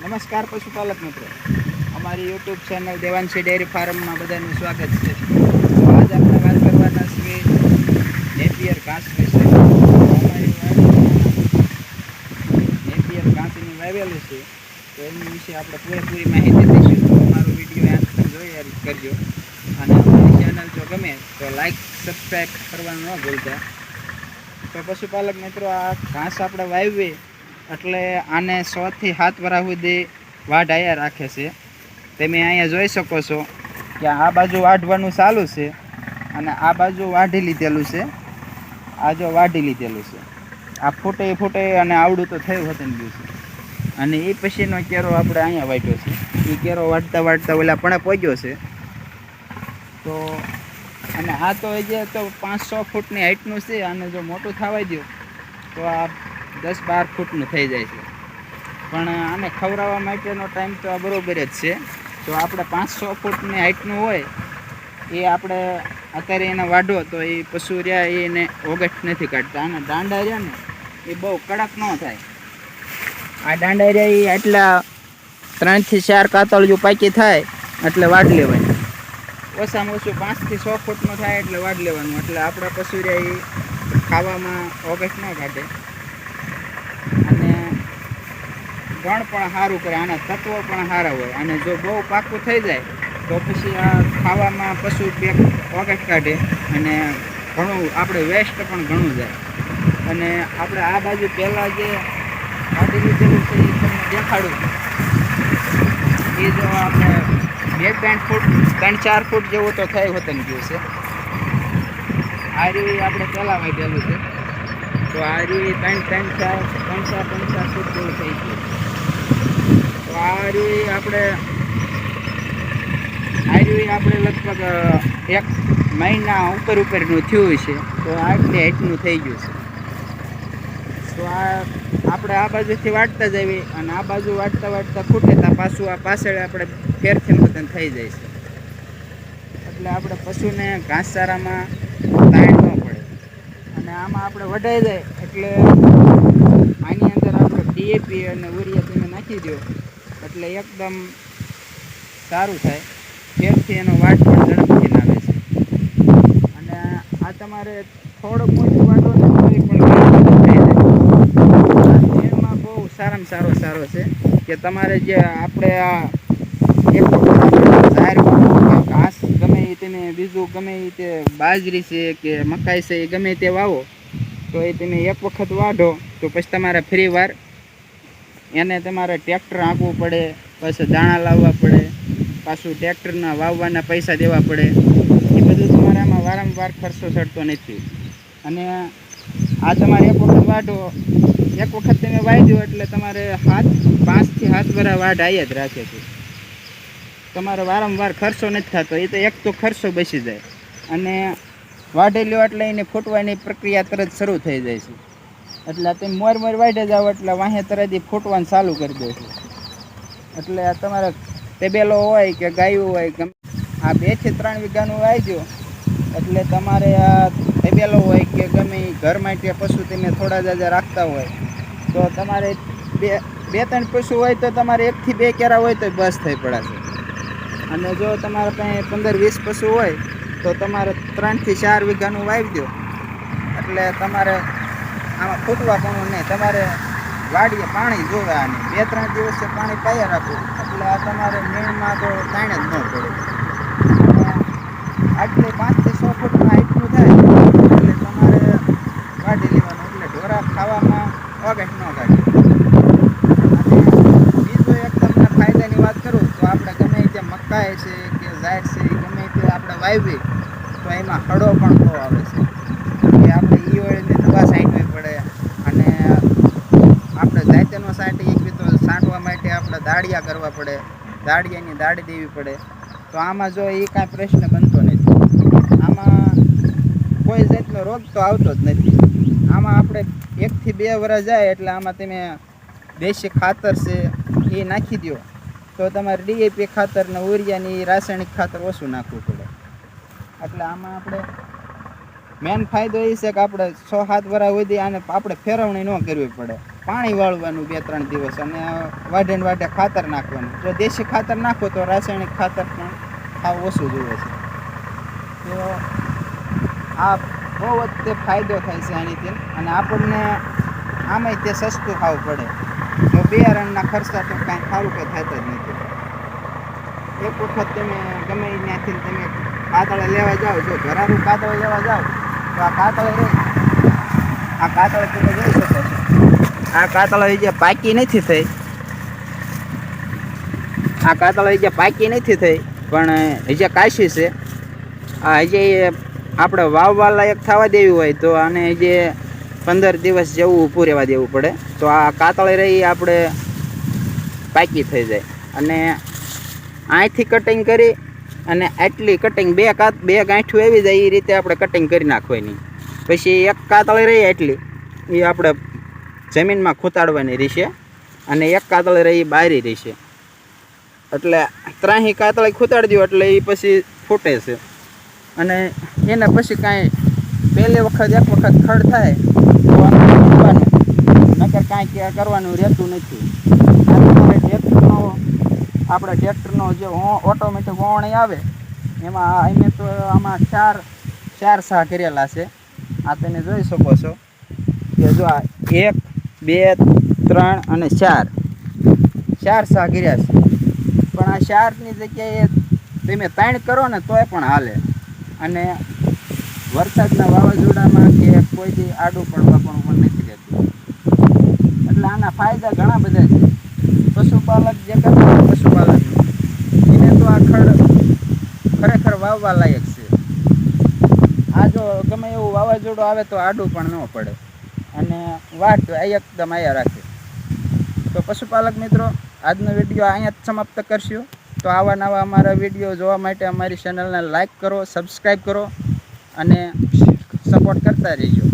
નમસ્કાર પશુપાલક મિત્રો. અમારી યુટ્યુબ ચેનલ દેવાંશી ડેરી ફાર્મમાં બધાનું સ્વાગત છે. આજ આપણે વાત કરવાના છીએ નેપિયર ઘાસ વિશે. નેપિયર ઘાસની વાવેલી છે. તો એની વિશે આપણે પૂરેપૂરી માહિતી દઈશું તો અમારો વીડિયો સુધી જોઈ કરજો. અને અમારી ચેનલ જો ગમે તો લાઈક સબસ્ક્રાઈબ કરવાનું ન ભૂલતા. તો પશુપાલક મિત્રો, આ ઘાસ આપણે વાવીએ એટલે આને સો થી સાત વરા સુધી વાઢ આયા રાખે છે. તમે અહીંયા જોઈ શકો છો કે આ બાજુ વાઢવાનું ચાલુ છે અને આ બાજુ વાઢી લીધેલું છે. આ જો વાઢી લીધેલું છે. આ ફૂટે ફૂટે અને આવડું તો થયું હતું ગયું છે અને એ પછીનો કેરો આપણે અહીંયા વાઢ્યો છે. એ કેરો વાઢતા વાટતા ઓલા પણ પહોંચ્યો છે. તો અને આ તો એ જે તો પાંચસો ફૂટની હાઇટનું છે અને જો મોટું થવા દો તો આ દસ બાર ફૂટનું થઈ જાય છે. પણ આને ખવડાવવા માટેનો ટાઈમ તો આ બરોબર જ છે. તો આપણે પાંચ છ ફૂટની હાઇટનું હોય, એ આપણે અત્યારે એને વાઢો તો એ પશુ રહ્યા એને ઓગસ્ટ નથી કાઢતા. અને દાંડા રહ્યા ને, એ બહુ કડક ન થાય. આ દાંડા રહ્યા એ આટલા ત્રણથી ચાર કાતળ જો પાકી થાય, એટલે વાઢ લેવાય. ઓછામાં ઓછું પાંચથી છ ફૂટનું થાય એટલે વાઢ લેવાનું. એટલે આપણા પશુ રહ્યા એ ખાવામાં ઓગસ્ટ ન કાઢે અને ગણ પણ સારું કરે, આના તત્વો પણ સારા હોય. અને જો બહુ પાકું થઈ જાય, તો પછી આ ખાવામાં પશુ પેક ઓગસ્ટ કાઢે અને ઘણું, આપણે વેસ્ટ પણ ઘણું જાય. અને આપણે આ બાજુ પહેલાં જે કાઢી લીધેલું છે એ તમને દેખાડું. એ જો આપણે બે ત્રણ ફૂટ, ત્રણ ચાર ફૂટ જેવું તો થઈ હોતન ગયું છે. આ આપણે પહેલાં વાઢેલું છે. તો આ રહ્યું ત્રણ ત્રણ ચાર ત્રણ ચાર ત્રણ ચાર ફૂટ જેવું થઈ ગયું તો આપણે આયુર્વેદ આપણે લગભગ એક મહિના ઉપર ઉપરનું થયું છે. તો આટલી હાઈટનું થઈ ગયું છે. તો આ આપણે આ બાજુથી વાટતા જઈએ અને આ બાજુ વાટતા વાટતા ખૂટે તો પાછું આ પાછળ આપણે ફેરથી મતન થઈ જાય છે. એટલે આપણે પશુને ઘાસચારામાં તાણ ન પડે. અને આમાં આપણે વઢાઈ જાય એટલે આની અંદર આપણે ડીએપી અને ઉરિયા તમે નાખી દો એટલે એકદમ સારું થાય. ફેરથી એનો વાટ પણ ઝડપથી લાવે છે. અને આ તમારે થોડોક મોટું વાટો ને બહુ સારામાં સારો સારો છે કે તમારે જે આપણે આ કે ઘાસ ગમે એ તમે બીજું ગમે એ તે બાજરી છે કે મકાઈ છે એ ગમે તે વાવો, તો એ તમે એક વખત વાઢો, તો પછી તમારે ફ્રી વાર એને તમારે ટ્રેક્ટર આંકવું પડે, પછી દાણા લાવવા પડે, પાછું ટ્રેક્ટરના વાવવાના પૈસા દેવા પડે. એ બધું તમારે આમાં વારંવાર ખર્ચો ચડતો નથી. અને આ તમારે એક વખત વાઢો, એક વખત તમે દો એટલે તમારે હાથ, પાંચથી હાથ વરા વાઢ આવી જ રાખે છે. તમારે વારંવાર ખર્ચો નથી થતો, એ તો એક તો ખર્ચો બચી જાય. અને વાઢેલો એટલે એને ફૂટવાની પ્રક્રિયા તરત શરૂ થઈ જાય છે. એટલે તમે મોર મોર વાઢે જાઓ એટલે વાંહે તરત ફૂટવાનું ચાલુ કરી દે. છે એટલે આ તમારે તબેલો હોય કે ગાયું હોય ગમે આ બેથી ત્રણ વીઘાનું દો એટલે તમારે આ તબેલો હોય કે ગમે ઘર માટે પશુ તમે થોડા જાજા રાખતા હોય. તો તમારે બે બે ત્રણ પશુ હોય તો તમારે એકથી બે કેરા હોય તો બસ થઈ પડાશે. અને જો તમારે પાસે પંદર વીસ પશુ હોય તો તમારે ત્રણથી ચાર વીઘાનું વાવી દો એટલે તમારે આમાં ફૂટવા પણ નહીં. તમારે વાડીએ પાણી જોવે આને બે ત્રણ દિવસે પાણી પાયા રાખવું એટલે આ તમારે મેણમાં તો તાણ જ ન પડે. આટલી પાંચથી છ ફૂટમાં આટલું થાય, એટલે તમારે કાઢી લેવાનું. એટલે ઢોરા ખાવામાં ઓગસ્ટ ન કાઢે બીજો એક તમને ફાયદાની વાત કરું, તો આપણે ગમે તે મકાઈ છે કે ઝાડ છે ગમે તે આપણે વાવીએ, તો એમાં હળો પણ બહુ આવે છે કે આપણે ઈયળની દવા છાંટવી પડે અને આપણે જાતેનો છાંટી એકવી તો છાંટવા દાળિયા કરવા પડે દાળિયાની દાળી દેવી પડે. તો આમાં જો એ કાંઈ પ્રશ્ન બનતો નથી. આમાં કોઈ જાતનો રોગ તો આવતો જ નથી. આમાં આપણે એકથી બે વર્ષ જાય એટલે આમાં તમે દેશી ખાતર છે એ નાખી દો તો તમારે ડીએપી ખાતર ને ઉરિયાની રાસાયણિક ખાતર ઓછું નાખવું પડે. એટલે આમાં આપણે મેન ફાયદો એ છે કે આપણે છ સાત વર્ષ સુધી આને આપણે ફેરવણી ન કરવી પડે. પાણી વાળવાનું બે ત્રણ દિવસ અને વાઢે ને વાઢે ખાતર નાખવાનું. જો દેશી ખાતર નાખો તો રાસાયણિક ખાતર પણ ખાવ ઓછું જોવે છે. તો આ બહુ જ તે ફાયદો થાય છે આનીથી અને આપણને આમાંય તે સસ્તું ખાવું પડે. જો બિયારણના ખર્ચા તો કાંઈ સારું કે થતા જ નથી. એક વખત તમે ગમે ત્યાંથી તમે કાતળે લેવા જાઓ, જો ઘરારું કાતળ લેવા જાઓ, તો આ કાતળ આ કાતળ તમે જોઈ શકો છો. આ કાતળા જે પાકી નથી થઈ. આ કાતળ જે પાકી નથી થઈ, પણ હજે કાશી છે, આ હજી આપણે વાવવા લાયક થવા દેવી હોય તો આને જે પંદર દિવસ જેવું ઊભું રહેવા દેવું પડે. તો આ કાતળ રહી આપણે પાકી થઈ જાય. અને અહીંથી કટિંગ કરી અને આટલી કટિંગ બે કાત, બે ગાંઠું આવી જાય એ રીતે આપણે કટિંગ કરી નાખવાની. પછી એક કાતળી રહી એટલી એ આપણે જમીનમાં ખૂતાડવાની રહેશે અને એક કાતળી રહી બારી રહેશે. એટલે ત્રાહી કાતળી ખૂતાડી દો એટલે એ પછી ફૂટે છે. અને એને પછી કાંઈ પહેલી વખત, એક વખત ખડ થાય તો આપણે નકર કાંઈ કરવાનું રહેતું નથી. આ ટ્રેક્ટરનો, આપણે ટ્રેક્ટરનો જે ઓટોમેટિક વોવણી આવે, એમાં અહીં તો આમાં ચાર ચાર સાહ કરેલા છે. આ તમે જોઈ શકો છો કે જો આ એક બે, ત્રણ અને ચાર. ચાર સાહ કર્યા છે. પણ આ ચારની જગ્યાએ તમે ત્રણ કરો ને તોય પણ હાલે. અને વરસાદના વાવાઝોડામાં કે કોઈ દી આડું પડવા પણ પણ નથી રહેતું. એટલે આના ફાયદા ઘણા બધા છે. પશુપાલક જે કરતા પશુપાલક એને તો આ ખડ ખરેખર વાવવા લાયક છે. આ જો ગમે એવું વાવાઝોડું આવે તો આડું પણ ન પડે. અને વાટ એકદમ આયા રાખીએ તો પશુપાલક મિત્રો, આજનો વીડિયો અહીંયા જ સમાપ્ત કરશું. તો આવા નવા અમારા વીડિયો જોવા માટે અમારી ચેનલને લાઈક કરો સબસ્ક્રાઈબ કરો અને સપોર્ટ કરતા રહીજો.